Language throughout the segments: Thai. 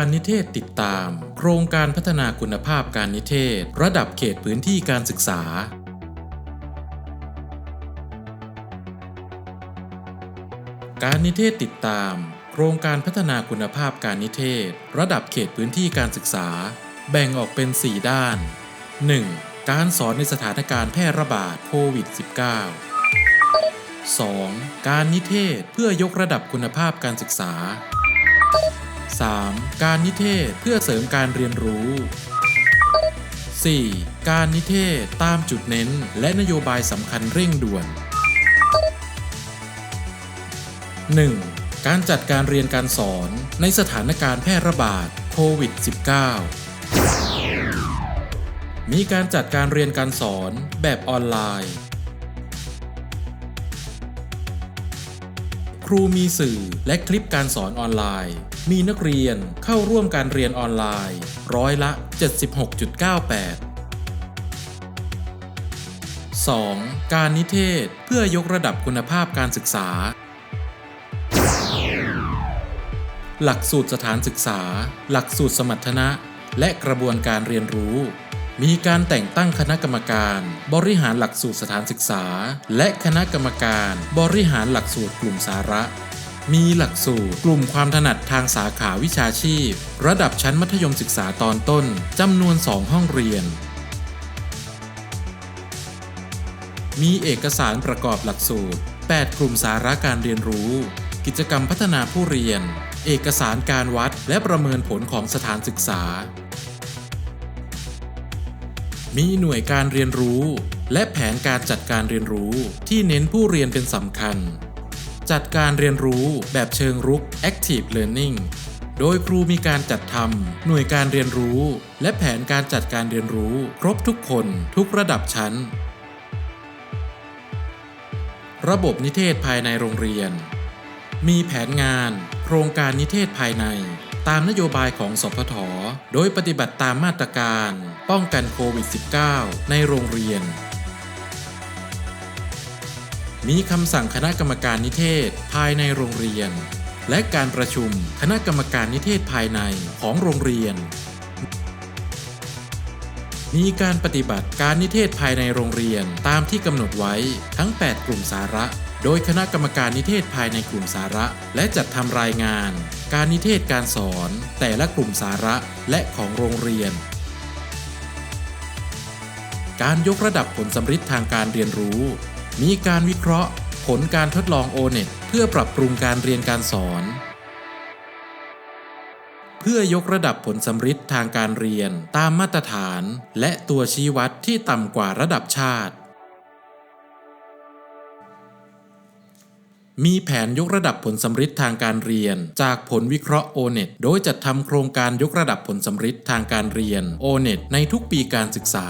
การนิเทศติดตาม โครงการพัฒนาคุณภาพการนิเทศ ระดับเขตพื้นที่การศึกษา การนิเทศติดตาม โครงการพัฒนาคุณภาพการนิเทศ ระดับเขตพื้นที่การศึกษา แบ่งออกเป็น 4 ด้าน 1. การสอนในสถานการณ์แพร่ระบาดโควิด -19 2. การนิเทศเพื่อยกระดับคุณภาพการศึกษา 3. การนิเทศเพื่อเสริมการเรียนรู้ 4. การนิเทศตามจุดเน้น และนโยบายสำคัญเร่งด่วน 1. การจัดการเรียนการสอนในสถานการณ์แพร่ระบาดโควิด -19 มีการจัดการเรียนการสอนแบบออนไลน์ ครูมีสื่อและคลิปการสอนออนไลน์ มีนักเรียนเข้าร่วมการเรียนออนไลน์ ร้อยละ 76.98 2. การนิเทศเพื่อยกระดับคุณภาพการศึกษา หลักสูตรสถานศึกษา หลักสูตรสมรรถนะ และกระบวนการเรียนรู้ มีการแต่งตั้งคณะกรรมการ บริหารหลักสูตรสถานศึกษา และคณะกรรมการ บริหารหลักสูตรกลุ่มสาระ มีหลักสูตรกลุ่มความถนัดทางสาขาวิชาชีพ ระดับชั้นมัธยมศึกษาตอนต้นจำนวน 2 ห้องเรียน มีเอกสารประกอบหลักสูตร 8 กลุ่มสาระการเรียนรู้ กิจกรรมพัฒนาผู้เรียน เอกสารการวัดและประเมินผลของสถานศึกษา มีหน่วยการเรียนรู้ และแผนการจัดการเรียนรู้ที่เน้นผู้เรียนเป็นสำคัญ จัดการเรียนรู้แบบเชิงรุก Active Learning โดยครูมีการจัดทำหน่วยการเรียนรู้ และแผนการจัดการเรียนรู้ ครบทุกคนทุกระดับชั้น ระบบนิเทศภายในโรงเรียน มีแผนงาน โครงการนิเทศภายใน ตามนโยบายของสพทโดยปฏิบัติตามมาตรการ ป้องกันโควิด -19 ในโรงเรียน มีคำสั่งคณะกรรมการนิเทศภายในโรงเรียน และการประชุมคณะกรรมการนิเทศภายในของโรงเรียน มีการปฏิบัติการนิเทศภายในโรงเรียนตามที่กำหนดไว้ทั้ง 8 กลุ่มสาระ โดยคณะกรรมการนิเทศภายในกลุ่มสาระ และจัดทำรายงาน การนิเทศการสอน แต่ละกลุ่มสาระและของโรงเรียนการยกระดับผลสำฤทธิ์ทางการเรียนรู้ มีการวิเคราะห์ ผลการทดลอง O-NET เพื่อปรับปรุงการเรียนการสอน เพื่อยกระดับผลสำฤทธิ์ทางการเรียนตามมาตรฐาน และตัวชี้วัดที่ต่ำกว่าระดับชาติ มีแผนยกระดับผลสำฤทธิ์ทางการเรียน จากผลวิเคราะห์ O-NET โดยจัดทำโครงการยกระดับผลสำฤทธิ์ทางการเรียน O-NET ในทุกปีการศึกษา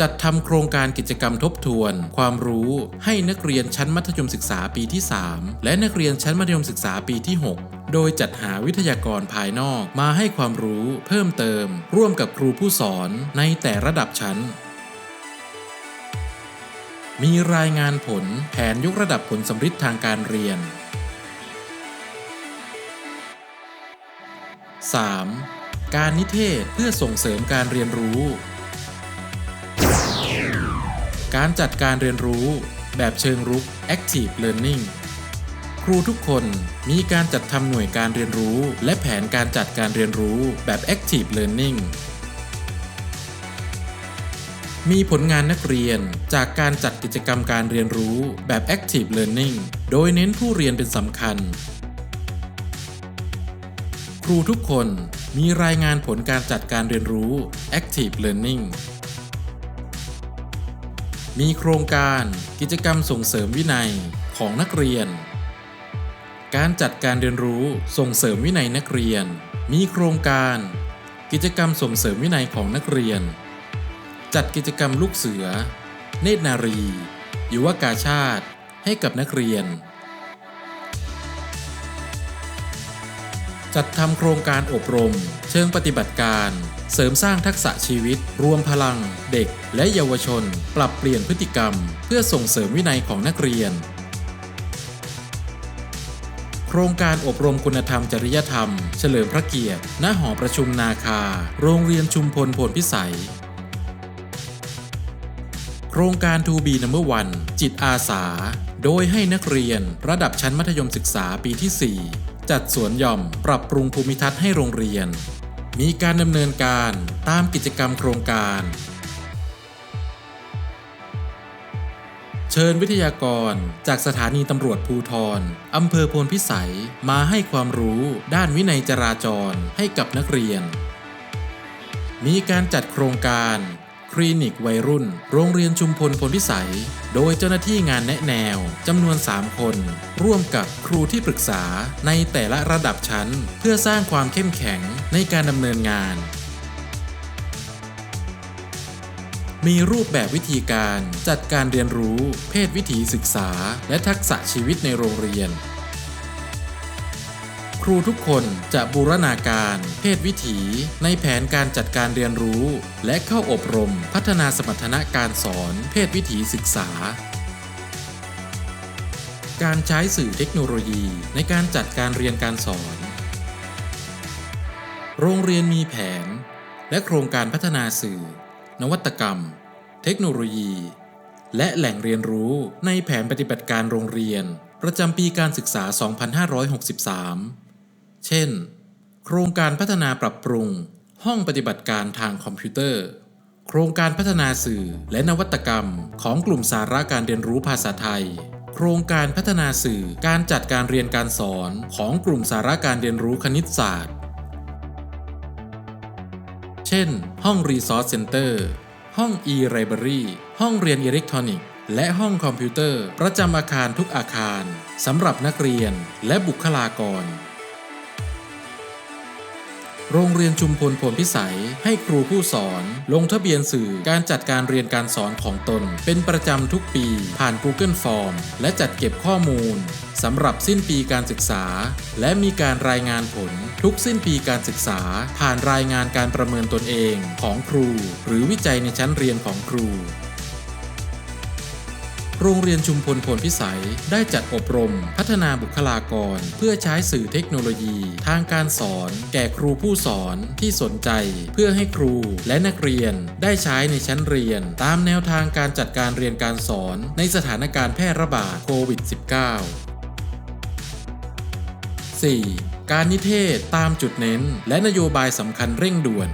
จัดทำโครงการกิจกรรมทบทวน ความรู้ให้นักเรียนชั้นมัธยมศึกษาปีที่ 3 และนักเรียนชั้นมัธยมศึกษาปีที่ 6โดยจัดหาวิทยากรภายนอกมาให้ความรู้เพิ่มเติม ร่วมกับครูผู้สอนในแต่ระดับชั้น มีรายงานผลแผนยกระดับผลสำฤทธิ์ทางการเรียน 3. การนิเทศเพื่อส่งเสริมการเรียนรู้ การจัดการเรียนรู้แบบเชิงรุก Active Learning ครูทุกคนมีการจัดทำหน่วยการเรียนรู้และแผนการจัดการเรียนรู้แบบ Active Learning มีผลงานนักเรียนจากการจัดกิจกรรมการเรียนรู้แบบ Active Learning โดยเน้นผู้เรียนเป็นสำคัญ ครูทุกคนมีรายงานผลการจัดการเรียนรู้ Active Learning มีโครงการกิจกรรมส่งเสริมวินัยของนักเรียน การจัดการเรียนรู้ส่งเสริมวินัยนักเรียน มีโครงการ กิจกรรมส่งเสริมวินัยของนักเรียน จัดกิจกรรมลูกเสือ เนตรนารี ยุวกาชาติให้กับนักเรียน จัดทำโครงการอบรม เชิงปฏิบัติการ เสริมสร้างทักษะชีวิต รวมพลัง เด็ก และเยาวชน ปรับเปลี่ยนพฤติกรรม เพื่อส่งเสริมวินัยของนักเรียน โครงการอบรมคุณธรรมจริยธรรม เฉลิมพระเกียรติ ณ หอประชุมนาคา โรงเรียนชุมพลพลพิสัย โครงการ To be number one จิตอาสา โดยให้นักเรียนระดับชั้นมัธยมศึกษาปีที่ 4 จัดสวนหย่อม ปรับปรุงภูมิทัศน์ให้โรงเรียน มีการดำเนินการตามกิจกรรมโครงการ เชิญวิทยากรจากสถานีตำรวจภูทรอำเภอโพนพิสัยมาให้ความรู้ด้านวินัยจราจรให้กับนักเรียน มีการจัดโครงการ คลินิกวัยรุ่น โรงเรียนชุมพลพลพิสัย โดยเจ้าหน้าที่งานแนะแนวจำนวน 3 คน ร่วมกับครูที่ปรึกษาในแต่ละระดับชั้น เพื่อสร้างความเข้มแข็งในการดำเนินงาน มีรูปแบบวิธีการจัดการเรียนรู้ เพศวิถีศึกษา และทักษะชีวิตในโรงเรียน ครูทุกคนจะบูรณาการ เพศวิถีในแผนการจัดการเรียนรู้ และเข้าอบรมพัฒนาสมรรถนะการสอน เพศวิถีศึกษา การใช้สื่อเทคโนโลยีในการจัดการเรียนการสอน โรงเรียนมีแผน และโครงการพัฒนาสื่อ นวัตกรรม เทคโนโลยี และแหล่งเรียนรู้ในแผนปฏิบัติการโรงเรียนประจำปีการศึกษา 2563 เช่น โครงการพัฒนาปรับปรุง ห้องปฏิบัติการทางคอมพิวเตอร์ โครงการพัฒนาสื่อและนวัตกรรม ของกลุ่มสาระการเรียนรู้ภาษาไทย โครงการพัฒนาสื่อการจัดการเรียนการสอนของกลุ่มสาระการเรียนรู้คณิตศาสตร์ เช่น ห้อง Resource Center ห้อง e-library ห้องเรียนอิเล็กทรอนิกส์ และห้องคอมพิวเตอร์ ประจำอาคารทุกอาคารสำหรับนักเรียนและบุคลากร โรงเรียนชุมพลผลพิสัย ให้ครูผู้สอน ลงทะเบียนสื่อการจัดการเรียนการสอนของตน เป็นประจำทุกปี ผ่าน Google Form และจัดเก็บข้อมูลสำหรับสิ้นปีการศึกษา และมีการรายงานผลทุกสิ้นปีการศึกษา ผ่านรายงานการประเมินตนเองของครู หรือวิจัยในชั้นเรียนของครู โรงเรียนชุมพลพลพิสัยได้จัดอบรม พัฒนาบุคลากร เพื่อใช้สื่อเทคโนโลยี ทางการสอน แก่ครูผู้สอนที่สนใจ เพื่อให้ครูและนักเรียนได้ใช้ในชั้นเรียน ตามแนวทางการจัดการเรียนการสอนในสถานการณ์แพร่ระบาดโควิด -19 4. การนิเทศตามจุดเน้น และนโยบายสำคัญเร่งด่วน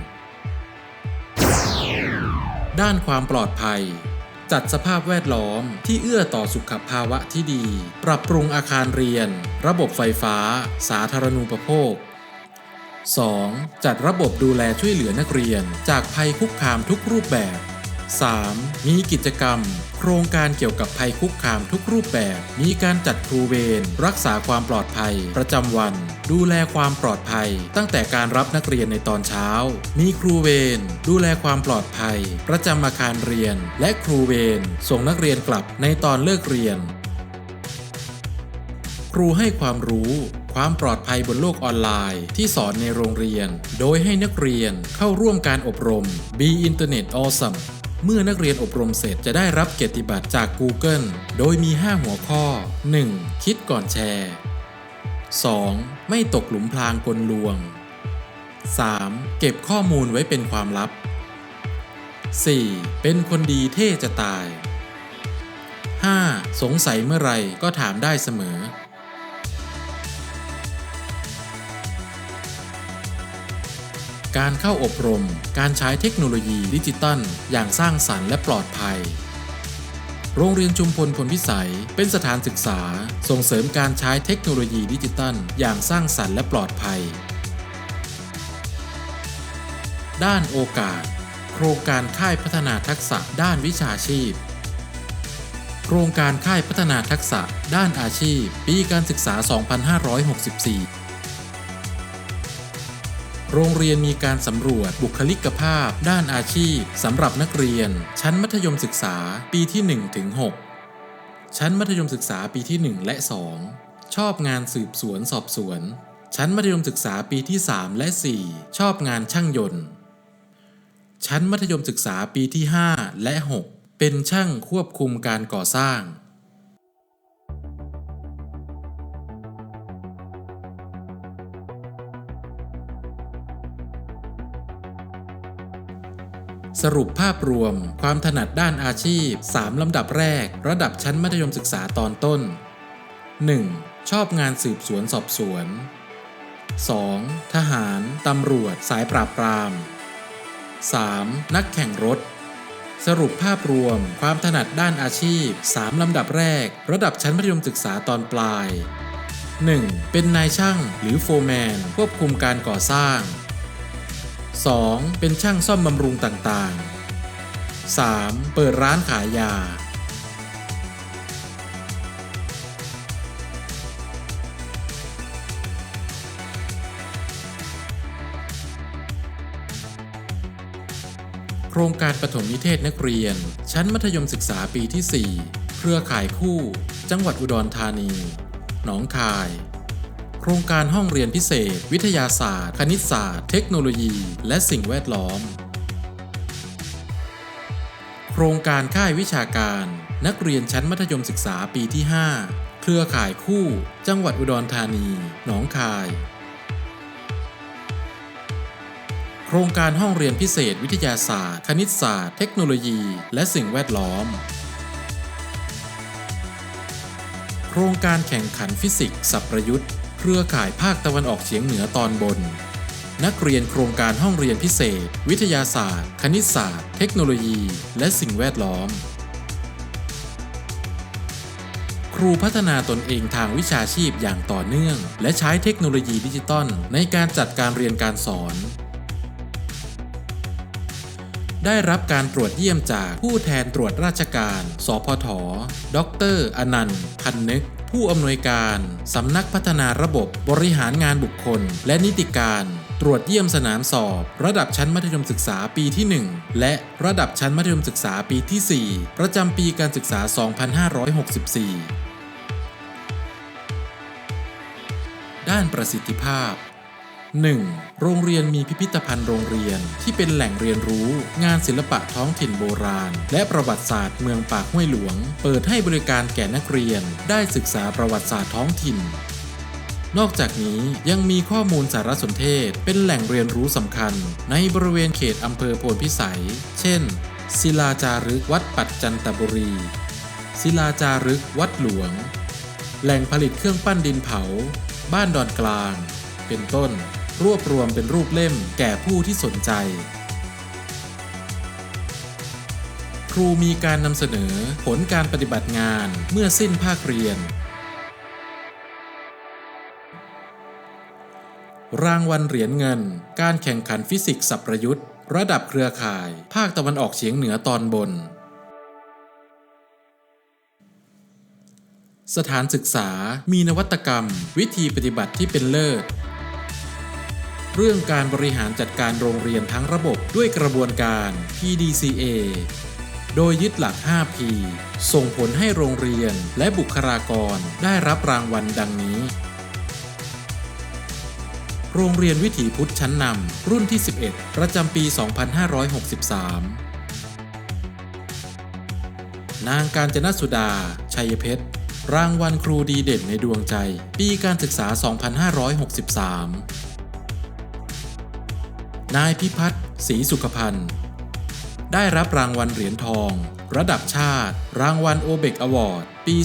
ด้านความปลอดภัย จัดสภาพแวดล้อมที่เอื้อต่อสุขภาวะที่ดี ปรับปรุงอาคารเรียน ระบบไฟฟ้า สาธารณูปโภค 2. จัดระบบดูแลช่วยเหลือนักเรียน จากภัยคุกคามทุกรูปแบบ 3. มีกิจกรรม โครงการเกี่ยวกับภัยคุกคามทุกรูปแบบ มีการจัดครูเวรรักษาความปลอดภัย ประจำวัน ดูแลความปลอดภัย ตั้งแต่การรับนักเรียนในตอนเช้า มีครูเวรดูแลความปลอดภัย ประจำอาคารเรียน และครูเวรส่งนักเรียนกลับในตอนเลิกเรียน ครูให้ความรู้ความปลอดภัยบนโลกออนไลน์ที่สอนในโรงเรียน โดยให้นักเรียนเข้าร่วมการอบรม Be Internet Awesome เมื่อนักเรียนอบรมเสร็จจะได้รับเกียรติบัตรจาก Google โดยมี 5 หัวข้อ 1. คิดก่อนแชร์ 2. ไม่ตกหลุมพรางกลลวง 3. เก็บข้อมูลไว้เป็นความลับ 4. เป็นคนดีเท่จะตาย 5. สงสัยเมื่อไหรก็ถามได้เสมอ การเข้าอบรม การใช้เทคโนโลยีดิจิตัลอย่างสร้างสรรค์และปลอดภัย โรงเรียนชุมพลพลพิสัยเป็นสถานศึกษา ส่งเสริมการใช้เทคโนโลยีดิจิตัลอย่างสร้างสรรค์และปลอดภัย ด้านโอกาส โครงการค่ายพัฒนาทักษะด้านวิชาชีพโครงการค่ายพัฒนาทักษะด้านอาชีพ ปีการศึกษา 2564 โรงเรียนมีการสำรวจบุคลิกภาพ ด้านอาชีพสำหรับนักเรียน ชั้นมัธยมศึกษาปีที่1ถึง6ชั้นมัธยมศึกษาปีที่ 1 และ 2 ชอบงานสืบสวนสอบสวน ชั้นมัธยมศึกษาปีที่ 3 และ 4 ชอบงานช่างยนต์ชั้นมัธยมศึกษาปีที่ 5 และ 6 เป็นช่างควบคุมการก่อสร้าง สรุปภาพรวม ความถนัดด้านอาชีพ 3 ลำดับแรก ระดับชั้นมัธยมศึกษาตอนต้น 1. ชอบงานสืบสวนสอบสวน 2. ทหาร ตำรวจ สายปราบปราม 3. นักแข่งรถ สรุปภาพรวม ความถนัดด้านอาชีพ 3 ลำดับแรก ระดับชั้นมัธยมศึกษาตอนปลาย 1. เป็นนายช่างหรือโฟร์แมน ควบคุมการก่อสร้าง 2. เป็นช่างซ่อมบำรุงต่างๆ 3. เปิดร้านขายยา โครงการปฐมนิเทศนักเรียน ชั้นมัธยมศึกษาปีที่ 4 เครือข่ายคู่ จังหวัดอุดรธานี หนองคาย โครงการห้องเรียนพิเศษ วิทยาศาสตร์ คณิตศาสตร์ เทคโนโลยี และสิ่งแวดล้อม โครงการค่ายวิชาการ นักเรียนชั้นมัธยมศึกษาปีที่ 5 เครือข่ายคู่ จังหวัดอุดรธานี หนองคาย โครงการห้องเรียนพิเศษ วิทยาศาสตร์ คณิตศาสตร์ เทคโนโลยี และสิ่งแวดล้อมโครงการแข่งขันฟิสิกส์สับประยุทธ์ เครือข่ายภาคตะวันออกเฉียงเหนือตอนบน นักเรียนโครงการห้องเรียนพิเศษ วิทยาศาสตร์ คณิตศาสตร์ เทคโนโลยี และสิ่งแวดล้อม ครูพัฒนาตนเองทางวิชาชีพอย่างต่อเนื่อง และใช้เทคโนโลยีดิจิตอลในการจัดการเรียนการสอนได้รับการตรวจเยี่ยมจากผู้แทนตรวจราชการ สพท ดร อนันต์ พันนึก ผู้อำนวยการสำนักพัฒนาระบบบริหารงานบุคคล และนิติการตรวจเยี่ยมสนามสอบ ระดับชั้นมัธยมศึกษาปีที่ 1 และระดับชั้นมัธยมศึกษาปีที่ 4 ประจำปีการศึกษา 2564 ด้านประสิทธิภาพ 1. โรงเรียนมีพิพิธภัณฑ์โรงเรียนที่เป็นแหล่งเรียนรู้ งานศิลปะท้องถิ่นโบราณ และประวัติศาสตร์เมืองปากห้วยหลวง เปิดให้บริการแก่นักเรียน ได้ศึกษาประวัติศาสตร์ท้องถิ่น นอกจากนี้ยังมีข้อมูลสารสนเทศ เป็นแหล่งเรียนรู้สำคัญ ในบริเวณเขตอำเภอโพนพิสัย เช่น ศิลาจารึกวัดปัจจันตบุรี ศิลาจารึกวัดหลวง แหล่งผลิตเครื่องปั้นดินเผา บ้านดอนกลาง เป็นต้น รวบรวมเป็นรูปเล่มแก่ผู้ที่สนใจ ครูมีการนำเสนอผลการปฏิบัติงานเมื่อสิ้นภาคเรียน รางวัลเหรียญเงิน การแข่งขันฟิสิกส์สับประยุทธ์ ระดับเครือข่าย ภาคตะวันออกเฉียงเหนือตอนบนสถานศึกษามีนวัตกรรม วิธีปฏิบัติที่เป็นเลิศ เรื่องการบริหารจัดการโรงเรียนทั้งระบบด้วยกระบวนการ PDCA โดยยึดหลัก 5P ส่งผลให้โรงเรียนและบุคลากรได้รับรางวัลดังนี้ โรงเรียนวิถีพุทธชั้นนำรุ่นที่ 11 ประจำปี 2563 นางการจนสุดา ชัยเพชร รางวัลครูดีเด่นในดวงใจ ปีการศึกษา 2563 นายพิพัฒน์ศรีสุขพันธ์ ได้รับรางวัลเหรียญทอง ระดับชาติ รางวัลโอเบกอวอร์ด ปี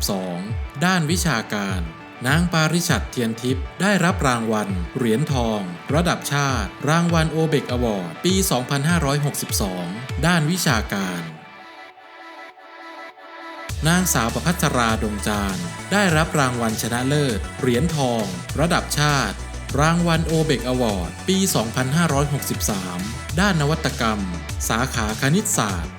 2562 ด้านวิชาการ นางปาริชัดเทียนทิพย์ได้รับรางวัล เหรียญทอง ระดับชาติ รางวัลโอเบกอวอร์ด ปี 2562 ด้านวิชาการ นางสาวประพัชราดงจานได้รับรางวัลชนะเลิศ เหรียญทอง ระดับชาติ รางวัลโอเบกอวอร์ดปี 2563 ด้านนวัตกรรม สาขาคณิตศาสตร์